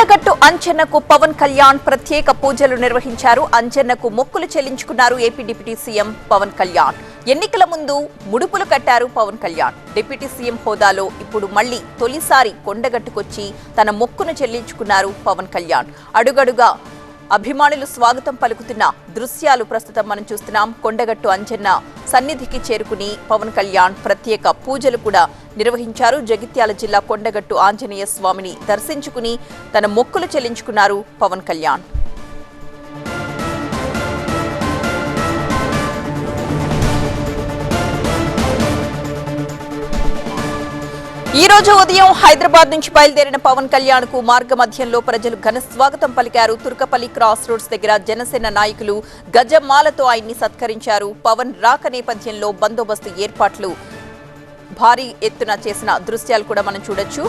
అంజన్నకు పవన్ కళ్యాణ్ ప్రత్యేక పూజలు నిర్వహించారు. అంజన్నకు మొక్కులు చెల్లించుకున్నారు AP deputy CM Pavan Kalyan. ఎన్నికల ముందు ముడుపులు కట్టారు పవన్ కళ్యాణ్. డిప్యూటీ సీఎం హోదాలో ఇప్పుడు మళ్ళీ తొలిసారి కొండగట్టుకొచ్చి తన మొక్కును చెల్లించుకున్నారు పవన్ కళ్యాణ్. అడుగడుగా అభిమానులు స్వాగతం పలుకుతున్న దృశ్యాలు ప్రస్తుతం మనం చూస్తున్నాం. కొండగట్టు అంజన్న సన్నిధికి చేరుకుని పవన్ కళ్యాణ్ ప్రత్యేక పూజలు కూడా నిర్వహించారు. జగిత్యాల జిల్లా కొండగట్టు ఆంజనేయ స్వామిని దర్శించుకుని తన మొక్కులు చెల్లించుకున్నారు పవన్ కళ్యాణ్. ఈ రోజు ఉదయం హైదరాబాద్ నుంచి బయలుదేరిన పవన్ కళ్యాణ్కు మార్గ మధ్యంలో ప్రజలు ఘన స్వాగతం పలికారు. తుర్కపల్లి క్రాస్ రోడ్స్ దగ్గర జనసేన నాయకులు గజమాలతో ఆయన్ని సత్కరించారు. పవన్ రాక నేపథ్యంలో బందోబస్తు ఏర్పాట్లు భారీ ఎత్తున చేసిన దృశ్యాలు కూడా మనం చూడొచ్చు.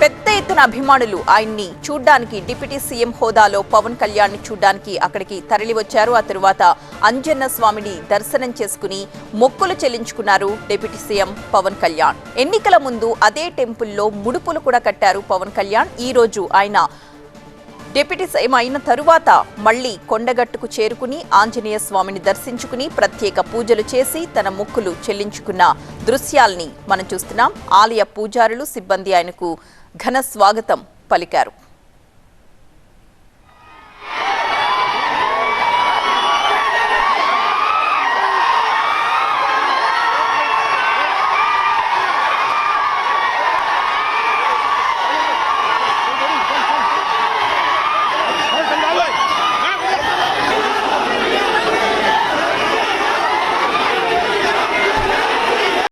పెద్ద ఎత్తున అభిమానులు ఆయన్ని చూడ్డానికి డిప్యూటీ సీఎం హోదాలో పవన్ కళ్యాణ్ని చూడ్డానికి అక్కడికి తరలివచ్చారు. ఆ తరువాత అంజన్న స్వామిని దర్శనం చేసుకుని మొక్కులు చెల్లించుకున్నారు డిప్యూటీ సీఎం పవన్ కళ్యాణ్. ఎన్నికల ముందు అదే టెంపుల్లో ముడుపులు కూడా కట్టారు పవన్ కళ్యాణ్. ఈ రోజు ఆయన డిప్యూటీ సీఎం అయిన తరువాత మళ్ళీ కొండగట్టుకు చేరుకుని ఆంజనేయ స్వామిని దర్శించుకుని ప్రత్యేక పూజలు చేసి తన మొక్కులు చెల్లించుకున్న దృశ్యాల్ని మనం చూస్తున్నాం. ఆలయ పూజారులు సిబ్బంది ఆయనకు ఘన స్వాగతం పలికారు.